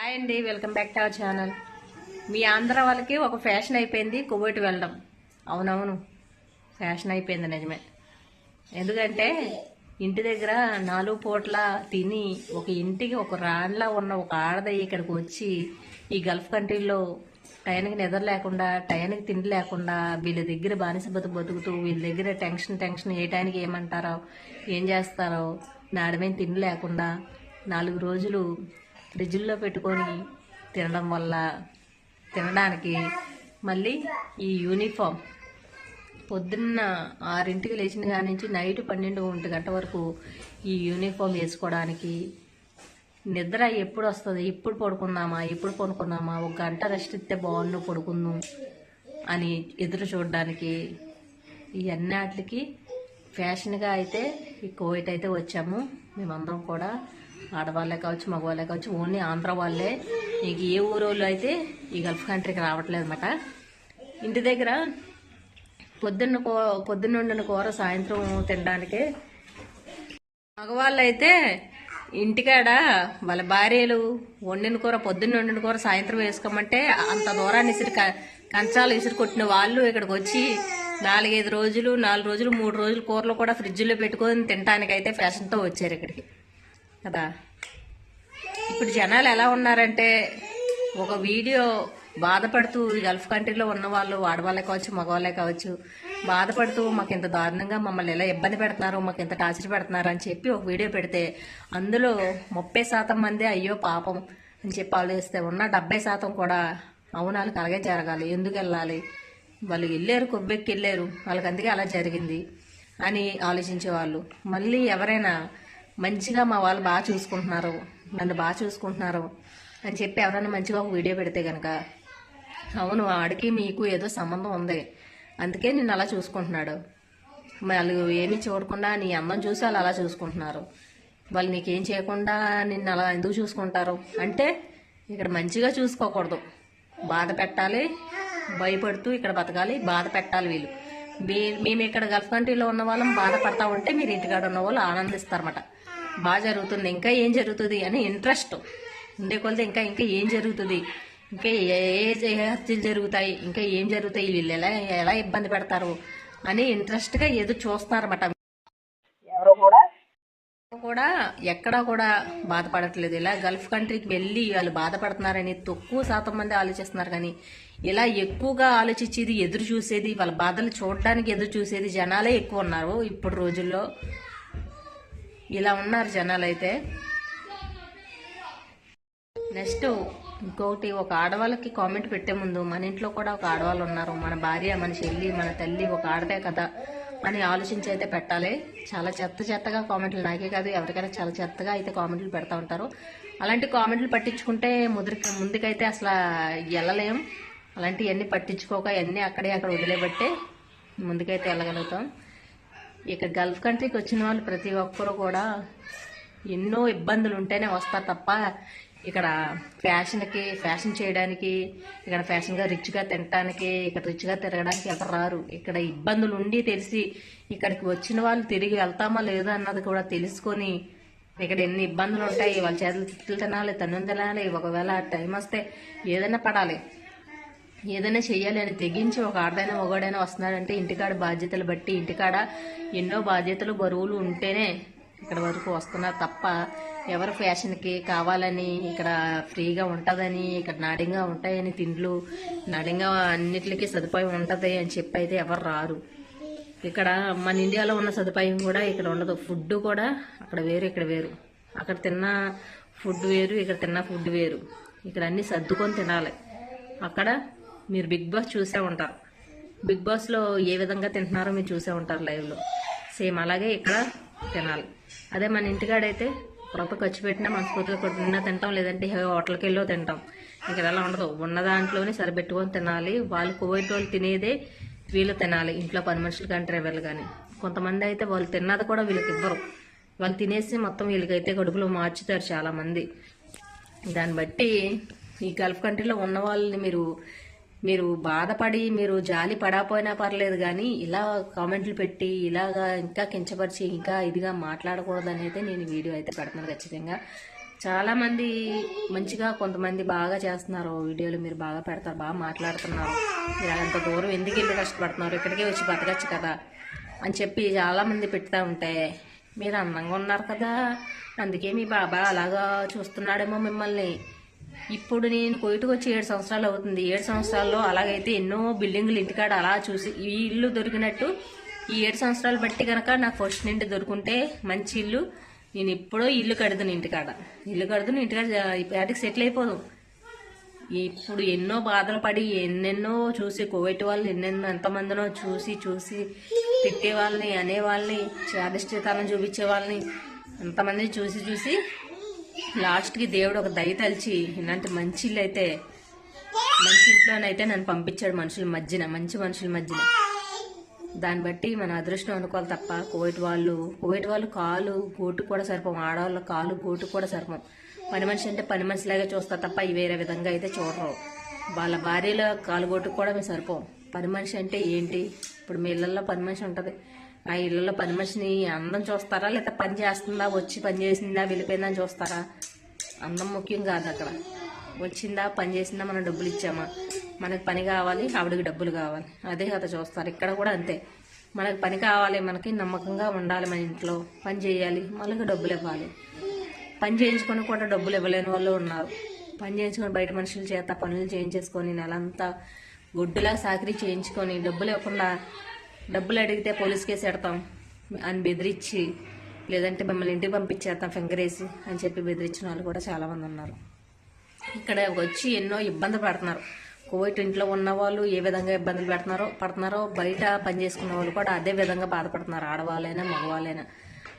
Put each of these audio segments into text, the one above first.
Hi అండి welcome back to our channel. మీ ఆంధ్ర వాళ్ళకి ఒక ఫ్యాషన్ అయిపోయింది కువైట్ వెళ్ళడం అవునవును ఫ్యాషన్ అయిపోయింది నిజమే. ఎందుకంటే ఇంటి దగ్గర నాలుగు పూట్ల తిని ఒక ఇంటికి ఒక రాణిలా ఉన్న ఒక ఆడద ఇక్కడికి వచ్చి ఈ గల్ఫ్ కంట్రీలో టైంకి నిద్ర లేకుండా టైంకి తిండి లేకుండా వీళ్ళ దగ్గర బానిస బతుకుతూ వీళ్ళ దగ్గర టెన్షన్ టెన్షన్ ఏ టైంకి ఏమంటారో ఏం చేస్తారో నాడమైన తిండి లేకుండా నాలుగు రోజులు ఫ్రిడ్జ్లో పెట్టుకొని తినడం వల్ల తినడానికి మళ్ళీ ఈ యూనిఫామ్ పొద్దున్న ఆరింటికి లేచిన కాడి నుంచి నైట్ పన్నెండు ఒంటి గంట వరకు ఈ యూనిఫామ్ వేసుకోవడానికి నిద్ర ఎప్పుడు వస్తుంది? ఎప్పుడు పడుకుందామా? ఎప్పుడు పడుకుందామా? ఒక గంట రెస్ట్ ఇస్తే బాగుండు పడుకుందాం అని ఎదురు చూడడానికి ఇవన్నీ ఫ్యాషన్గా అయితే ఈ కోవిడ్ అయితే వచ్చాము. మేమందరం కూడా ఆడవాళ్ళే కావచ్చు మగవాళ్ళే కావచ్చు ఓన్లీ ఆంధ్ర వాళ్ళే. ఇక ఏ ఊరోళ్ళు అయితే ఈ గల్ఫ్ కంట్రీకి రావట్లేదు అనమాట ఇంటి దగ్గర పొద్దున్న కూ పొద్దున్న వండిన కూర సాయంత్రం తినడానికే. మగవాళ్ళు అయితే ఇంటికాడ వాళ్ళ భార్యలు వండిన కూర పొద్దున్న వండిన కూర సాయంత్రం వేసుకోమంటే అంత దూరాన్ని ఇసురు కంచాలు ఇసురు కొట్టిన వాళ్ళు ఇక్కడికి వచ్చి నాలుగైదు రోజులు నాలుగు రోజులు మూడు రోజులు కూరలు కూడా ఫ్రిడ్జ్లో పెట్టుకొని తినడానికైతే ఫ్యాషన్తో వచ్చారు ఇక్కడికి. కదా. ఇప్పుడు జనాలు ఎలా ఉన్నారంటే ఒక వీడియో బాధపడుతూ ఈ గల్ఫ్ కంట్రీలో ఉన్న వాళ్ళు ఆడవాళ్ళే కావచ్చు మగవాళ్ళే కావచ్చు బాధపడుతూ మాకు ఇంత దారుణంగా మమ్మల్ని ఎలా ఇబ్బంది పెడుతున్నారు మాకు ఇంత టార్చర్ పెడుతున్నారు అని చెప్పి ఒక వీడియో పెడితే అందులో ముప్పై శాతం మంది అయ్యో పాపం అని చెప్పి ఆలోచిస్తే ఉన్న డెబ్బై శాతం కూడా అవును అలాగే జరగాలి ఎందుకు వెళ్ళాలి? వాళ్ళు వెళ్ళారు కొబ్బెక్కి వెళ్ళారు వాళ్ళకి అందుకే అలా జరిగింది అని ఆలోచించేవాళ్ళు. మళ్ళీ ఎవరైనా మంచిగా మా వాళ్ళు బాగా చూసుకుంటున్నారు. నన్ను బాగా చూసుకుంటున్నారు. అని చెప్పి ఎవరైనా మంచిగా ఒక వీడియో పెడితే కనుక అవును వాడికి మీకు ఏదో సంబంధం ఉంది. అందుకే నిన్ను అలా చూసుకుంటున్నాడు. వాళ్ళు ఏమీ చూడకుండా నీ అందం చూసి వాళ్ళు అలా చూసుకుంటున్నారు. వాళ్ళు నీకేం చేయకుండా నిన్ను అలా ఎందుకు చూసుకుంటారు? అంటే ఇక్కడ మంచిగా చూసుకోకూడదు. బాధ పెట్టాలి భయపడుతూ ఇక్కడ బతకాలి బాధ పెట్టాలి వీళ్ళు. మేము ఇక్కడ గల్ఫ్ కంట్రీలో ఉన్న వాళ్ళం బాధపడతా ఉంటే మీరు ఇంటికాడ ఉన్న వాళ్ళు ఆనందిస్తారన్నమాట. బాగా జరుగుతుంది ఇంకా ఏం జరుగుతుంది అని ఇంట్రెస్ట్ ఉండే కొలది ఇంకా ఇంకా ఏం జరుగుతుంది? ఇంకా ఏ ఏ హత్యలు జరుగుతాయి? ఇంకా ఏం జరుగుతాయి? వీళ్ళు ఎలా ఎలా ఇబ్బంది పెడతారు? అని ఇంట్రెస్ట్గా ఏదో చూస్తున్నారన్నమాట. ఎవరు కూడా? కూడా ఎక్కడా కూడా బాధపడట్లేదు. ఇలా గల్ఫ్ కంట్రీకి వెళ్ళి వాళ్ళు బాధపడుతున్నారని తక్కువ శాతం మంది ఆలోచిస్తున్నారు కానీ ఇలా ఎక్కువగా ఆలోచించేది ఎదురు చూసేది వాళ్ళ బాధలు చూడడానికి ఎదురు చూసేది జనాలే ఎక్కువ ఉన్నారు. ఇప్పుడు రోజుల్లో ఇలా ఉన్నారు జనాలు అయితే నెక్స్ట్ ఇంకొకటి ఒక ఆడవాళ్ళకి కామెంట్ పెట్టే ముందు మన ఇంట్లో కూడా ఒక ఆడవాళ్ళు ఉన్నారు. మన భార్య మన చెల్లి మన తల్లి ఒక ఆడదే కదా అని ఆలోచించి అయితే పెట్టాలి. చాలా చెత్త చెత్తగా కామెంట్లు నాకే కాదు ఎవరికైనా చాలా చెత్తగా అయితే కామెంట్లు పెడతా ఉంటారు. అలాంటి కామెంట్లు పట్టించుకుంటే ముదిరి ముందుకైతే అసలు వెళ్ళలేం. అలాంటివన్నీ పట్టించుకోక అన్నీ అక్కడే అక్కడ వదిలేబట్టే ముందుకైతే వెళ్ళగలుగుతాం. ఇక గల్ఫ్ కంట్రీకి వచ్చిన వాళ్ళు ప్రతి ఒక్కరు కూడా ఎన్నో ఇబ్బందులు ఉంటేనే వస్తారు తప్ప ఇక్కడ ఫ్యాషన్కి ఫ్యాషన్ చేయడానికి ఇక్కడ ఫ్యాషన్గా రిచ్గా తినడానికి ఇక్కడ రిచ్గా తిరగడానికి ఎవరు రారు. ఇక్కడ ఇబ్బందులు ఉండి తెలిసి ఇక్కడికి వచ్చిన వాళ్ళు తిరిగి వెళ్తామా లేదా అన్నది కూడా తెలుసుకొని ఇక్కడ ఎన్ని ఇబ్బందులు ఉంటాయి వాళ్ళ చేతులు తిట్లు తినాలి తన్ను తినాలి ఒకవేళ టైం వస్తే ఏదైనా పడాలి. ఏదైనా చెయ్యాలి అని తెగించి ఒక ఆడదైనా ఒకడైనా వస్తున్నాడంటే ఇంటికాడ బాధ్యతలు బట్టి ఇంటికాడ ఎన్నో బాధ్యతలు బరువులు ఉంటేనే ఇక్కడ వరకు వస్తున్నారు తప్ప ఎవరు ఫ్యాషన్కి కావాలని ఇక్కడ ఫ్రీగా ఉంటుందని ఇక్కడ నాడింగా ఉంటాయని తిండ్లు నాడింగా అన్నిటికీ సదుపాయం ఉంటుంది అని చెప్పి అయితే ఎవరు రారు. ఇక్కడ మన ఇండియాలో ఉన్న సదుపాయం కూడా ఇక్కడ ఉండదు. ఫుడ్ కూడా అక్కడ వేరు ఇక్కడ వేరు. అక్కడ తిన్న ఫుడ్ వేరు ఇక్కడ తిన్న ఫుడ్ వేరు. ఇక్కడ అన్నీ సర్దుకొని తినాలి. అక్కడ మీరు బిగ్ బాస్ చూసే ఉంటారు. బిగ్ బాస్లో ఏ విధంగా తింటున్నారో మీరు చూసే ఉంటారు లైవ్లో సేమ్ అలాగే ఇక్కడ తినాలి. అదే మన ఇంటికాడైతే రూపాయి ఖర్చు పెట్టినా మనస్ఫూర్తిగా కొట్టినా తింటాం లేదంటే హోటల్కి వెళ్ళో తింటాం. ఇక్కడ అలా ఉండదు. ఉన్న దాంట్లోనే సరిపెట్టుకొని తినాలి. వాళ్ళు కోవిడ్ వాళ్ళు తినేదే వీళ్ళు తినాలి. ఇంట్లో పని మనుషులు కానీ డ్రైవర్లు కానీ. కొంతమంది అయితే వాళ్ళు తిన్నది కూడా వీళ్ళకి ఇవ్వరు. వాళ్ళు తినేసి మొత్తం వీళ్ళకైతే కడుపులో మార్చుతారు చాలామంది. దాన్ని బట్టి ఈ గల్ఫ్ కంట్రీలో ఉన్న వాళ్ళని మీరు మీరు బాధపడి మీరు జాలి పడకపోయినా పర్లేదు కానీ ఇలా కామెంట్లు పెట్టి ఇలాగా ఇంకా కించపరిచి ఇంకా ఇదిగా మాట్లాడకూడదు అనేది నేను వీడియో అయితే పెడుతున్నాను ఖచ్చితంగా. చాలామంది మంచిగా కొంతమంది బాగా చేస్తున్నారు వీడియోలు మీరు బాగా పెడతారు బాగా మాట్లాడుతున్నారు. మీరు అంత దూరం ఎందుకు వెళ్ళి కష్టపడుతున్నారు? ఇక్కడికే వచ్చి బతకచ్చు కదా అని చెప్పి చాలా మంది పెడతా ఉంటే మీరు అందంగా ఉన్నారు కదా. అందుకే మీ బాబా అలాగా చూస్తున్నాడేమో మిమ్మల్ని. ఇప్పుడు నేను కోయిటుకు వచ్చి ఏడు సంవత్సరాలు అవుతుంది. ఏడు సంవత్సరాల్లో అలాగైతే ఎన్నో బిల్డింగులు ఇంటికాడ అలా చూసి ఈ ఇల్లు దొరికినట్టు ఈ ఏడు సంవత్సరాలు బట్టి కనుక నాకు ఫస్ట్ నుండి దొరుకుంటే మంచి ఇల్లు. నేను ఎప్పుడో ఇల్లు కడతాను ఇంటికాడ. ఇల్లు కడతాను ఇంటికాడ వాటికి సెటిల్ అయిపోదు. ఇప్పుడు ఎన్నో బాధలు పడి ఎన్నెన్నో చూసి కోవిడ్ వాళ్ళు ఎన్నెన్నో ఎంతమందినో చూసి చూసి తిట్టే వాళ్ళని అనే వాళ్ళని చూపించే వాళ్ళని ఎంతమందిని చూసి చూసి లాస్ట్కి దేవుడు ఒక దయ తలిచి ఇలాంటి మంచి ఇల్లు అయితే మంచి ఇంట్లోనైతే నన్ను పంపించాడు మనుషుల మధ్యన మంచి మనుషుల మధ్యన. దాన్ని బట్టి మన అదృష్టం అనుకోవాలి తప్ప కోవిడ్ వాళ్ళు కోవిడ్ వాళ్ళు కాలు గోటు కూడా సరిపం ఆడవాళ్ళ కాలు గోటు కూడా సరిపం పని మనిషి అంటే పని మనిషిలాగే చూస్తారు తప్ప వేరే విధంగా అయితే చూడరు. వాళ్ళ భార్యల కాలు గోటుకు కూడా మేము సరిపోం పని మనిషి అంటే ఏంటి? ఇప్పుడు మీ ఇళ్ళల్లో పని మనిషి ఉంటుంది. ఆ ఇళ్ళలో పని మనిషిని అందం చూస్తారా? లేదా పని చేస్తుందా? వచ్చి పని చేసిందా? వెళ్ళిపోయిందా చూస్తారా? అందం ముఖ్యం కాదు అక్కడ. వచ్చిందా పని చేసిందా మనం డబ్బులు ఇచ్చామా? మనకి పని కావాలి ఆవిడకి డబ్బులు కావాలి. అదే కథ చూస్తారు. ఇక్కడ కూడా అంతే. మనకి పని కావాలి మనకి నమ్మకంగా ఉండాలి మన ఇంట్లో. పని చేయాలి మనకి డబ్బులు ఇవ్వాలి. పని చేయించుకొని కూడా డబ్బులు ఇవ్వలేని వాళ్ళు ఉన్నారు. పని చేయించుకొని బయట మనుషుల చేత పనులు చేయించేసుకొని నెలంతా గుడ్డులా సాకరీ చేయించుకొని డబ్బులు ఇవ్వకుండా డబ్బులు అడిగితే పోలీస్ కేసు పెడతాం. అని బెదిరించి లేదంటే మిమ్మల్ని ఇంటికి పంపించేస్తాం ఫింగర్ వేసి అని చెప్పి బెదిరించిన వాళ్ళు కూడా చాలామంది ఉన్నారు. ఇక్కడ వచ్చి ఎన్నో ఇబ్బందులు పడుతున్నారు. కోవిడ్ ఇంట్లో ఉన్న వాళ్ళు ఏ విధంగా ఇబ్బందులు పెడుతున్నారో పడుతున్నారో బయట పని చేసుకున్న వాళ్ళు కూడా అదే విధంగా బాధపడుతున్నారు. ఆడవాళ్ళైనా మగవాళ్ళైనా.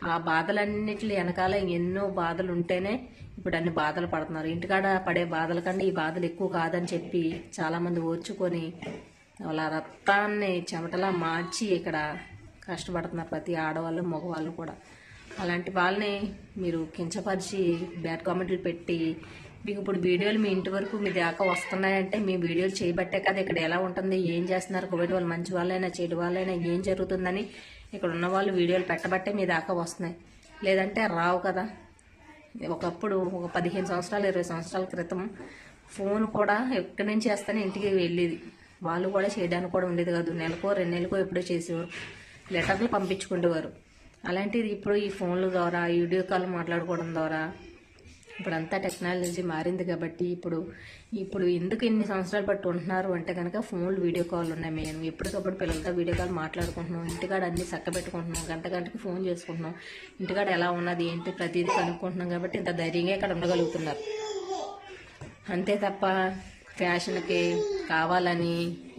ఆ బాధలన్నిటి వెనకాల ఎన్నో బాధలు ఉంటేనే ఇప్పుడు అన్ని బాధలు పడుతున్నారు. ఇంటికాడ పడే బాధల కంటే ఈ బాధలు ఎక్కువ కాదని చెప్పి చాలామంది ఓర్చుకొని వాళ్ళ రక్తాన్ని చెమటలా మార్చి ఇక్కడ కష్టపడుతున్నారు ప్రతి ఆడవాళ్ళు మగవాళ్ళు కూడా. అలాంటి వాళ్ళని మీరు కించపరిచి బ్యాడ్ కామెంట్లు పెట్టి మీకు ఇప్పుడు వీడియోలు మీ ఇంటి వరకు మీ దాకా వస్తున్నాయంటే మీ వీడియోలు చేయబట్టే కదా ఇక్కడ ఎలా ఉంటుంది ఏం చేస్తున్నారు కోవిడ్ వాళ్ళు మంచి వాళ్ళైనా చెడు వాళ్ళైనా ఏం జరుగుతుందని ఇక్కడ ఉన్న వాళ్ళు వీడియోలు పెట్టబట్టే మీ దాకా వస్తున్నాయి. లేదంటే రావు కదా. ఒకప్పుడు ఒక పదిహేను సంవత్సరాలు ఇరవై సంవత్సరాల క్రితం ఫోన్ కూడా ఎక్కడి నుంచి వేస్తేనే ఇంటికి వెళ్ళేది. వాళ్ళు కూడా చేయడానికి కూడా ఉండేది కాదు. నెలకో రెండు నెలకో ఎప్పుడో చేసేవారు. లెటర్లు పంపించుకునేవారు అలాంటిది ఇప్పుడు ఈ ఫోన్ల ద్వారా వీడియో కాల్ మాట్లాడుకోవడం ద్వారా ఇప్పుడంతా టెక్నాలజీ మారింది కాబట్టి ఇప్పుడు ఇప్పుడు ఎందుకు ఇన్ని సంవత్సరాలు పట్టు ఉంటున్నారు అంటే కనుక ఫోన్లు వీడియో కాల్ ఉన్నాయి మేము ఎప్పటికప్పుడు పిల్లలతో వీడియో కాల్ మాట్లాడుకుంటున్నాం. ఇంటికాడ అన్ని చక్క పెట్టుకుంటున్నాం గంట గంటకి ఫోన్ చేసుకుంటున్నాం. ఇంటికాడ ఎలా ఉన్నది ఏంటి ప్రతిదీ కనుక్కుంటున్నాం కాబట్టి ఇంత ధైర్యంగా ఇక్కడ ఉండగలుగుతున్నారు. అంతే తప్ప ఫ్యాషన్కి కావాలని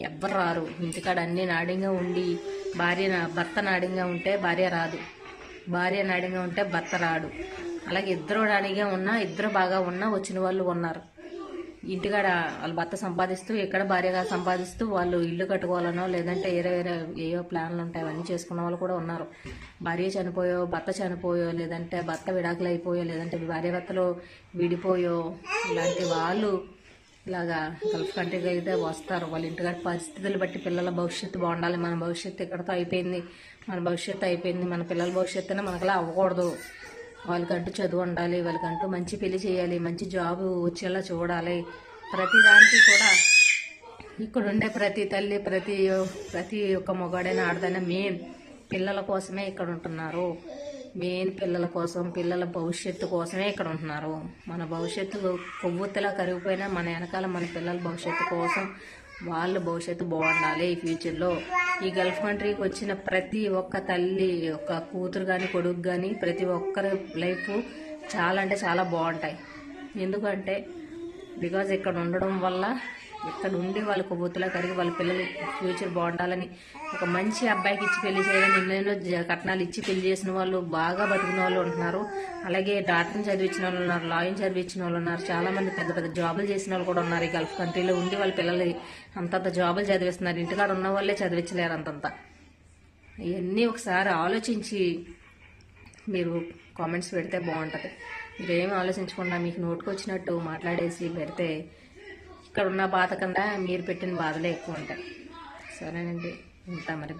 ఎవ్వరు రారు. ఇంటికాడ అన్ని నాడింగా ఉండి భార్య భర్త నాడింగా ఉంటే భార్య రాదు. భార్య నాడింగా ఉంటే భర్త రాడు. అలాగే ఇద్దరు నాడిగా ఉన్నా ఇద్దరు బాగా ఉన్నా వచ్చిన వాళ్ళు ఉన్నారు. ఇంటికాడ వాళ్ళ భర్త సంపాదిస్తూ ఎక్కడ భార్యగా సంపాదిస్తూ వాళ్ళు ఇల్లు కట్టుకోవాలనో లేదంటే వేరే వేరే ఏవో ప్లాన్లు ఉంటాయి అవన్నీ చేసుకున్న వాళ్ళు కూడా ఉన్నారు. భార్య చనిపోయో భర్త చనిపోయో లేదంటే భర్త విడాకులు అయిపోయో లేదంటే భార్య భర్తలో విడిపోయో ఇలాంటి వాళ్ళు ఇలాగా గల్ఫ్ కంట్రీకి అయితే వస్తారు. వాళ్ళ ఇంటికాడ పరిస్థితులు బట్టి పిల్లల భవిష్యత్తు బాగుండాలి. మన భవిష్యత్తు ఇక్కడతో అయిపోయింది. మన భవిష్యత్తు అయిపోయింది. మన పిల్లల భవిష్యత్తునే మనకలా అవ్వకూడదు. వాళ్ళకంటూ చదువు ఉండాలి. వాళ్ళకంటూ మంచి పెళ్ళి చేయాలి. మంచి జాబ్ వచ్చేలా చూడాలి. ప్రతి దానికి కూడా ఇక్కడ ఉండే ప్రతి తల్లి ప్రతి ప్రతి ఒక్క మగాడైన ఆడదైనా మెయిన్ పిల్లల కోసమే ఇక్కడ ఉంటున్నారు. మెయిన్ పిల్లల కోసం పిల్లల భవిష్యత్తు కోసమే ఇక్కడ ఉంటున్నారు. మన భవిష్యత్తు కొవ్వొత్తులా కరిగిపోయినా మన వెనకాల మన పిల్లల భవిష్యత్తు కోసం వాళ్ళ భవిష్యత్తు బాగుండాలి ఈ ఫ్యూచర్లో ఈ గల్ఫ్ కంట్రీకి వచ్చిన ప్రతి ఒక్క తల్లి ఒక కూతురు కానీ కొడుకు కానీ ప్రతి ఒక్కరి లైఫ్ చాలా అంటే చాలా బాగుంటాయి. ఎందుకంటే బికాజ్ ఇక్కడ ఉండడం వల్ల ఇక్కడ ఉండి వాళ్ళ కొవ్వొత్తులా కరిగి వాళ్ళ పిల్లలు ఫ్యూచర్ బాగుండాలని ఒక మంచి అబ్బాయికి ఇచ్చి పెళ్ళి చేయాలని ఎన్నెన్నో జ- కట్నాలు ఇచ్చి పెళ్ళి చేసిన వాళ్ళు బాగా బతికిన వాళ్ళు ఉంటున్నారు. అలాగే డాక్టర్ని చదివించిన వాళ్ళు ఉన్నారు లాయర్ని చదివించిన వాళ్ళు ఉన్నారు చాలా మంది పెద్ద పెద్ద జాబులు చేసిన వాళ్ళు కూడా ఉన్నారు ఈ గల్ఫ్ కంట్రీలో. ఉండి వాళ్ళ పిల్లలు అంతంత జాబులు చదివిస్తున్నారు. ఇంటికాడ ఉన్న వాళ్ళే చదివించలేరు అంతంత. ఇవన్నీ ఒకసారి ఆలోచించి మీరు కామెంట్స్ పెడితే బాగుంటుంది. మీరు ఆలోచించకుండా మీకు నోటుకు వచ్చినట్టు మాట్లాడేసి పెడితే ఇక్కడ ఉన్న బాధ కన్నా మీరు పెట్టిన బాధలే ఎక్కువ ఉంటాయి. సరేనండి ఉంటా మరి.